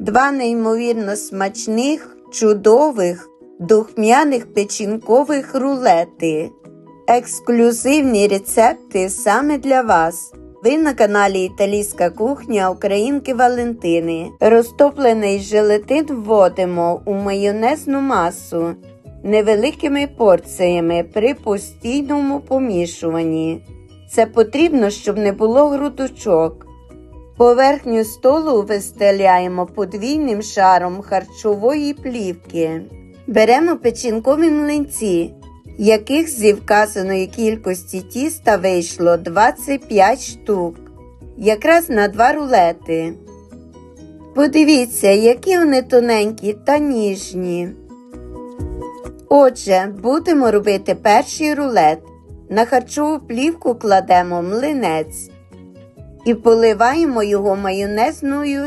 Два неймовірно смачних, чудових, духмяних печінкових рулети. Ексклюзивні рецепти саме для вас. Ви на каналі Італійська кухня Українки Валентини. Розтоплений желатин вводимо у майонезну масу невеликими порціями при постійному помішуванні. Це потрібно, щоб не було грудочок. Поверхню столу вистеляємо подвійним шаром харчової плівки. Беремо печінкові млинці, яких зі вказаної кількості тіста вийшло 25 штук, якраз на два рулети. Подивіться, які вони тоненькі та ніжні. Отже, будемо робити перший рулет. На харчову плівку кладемо млинець і поливаємо його майонезною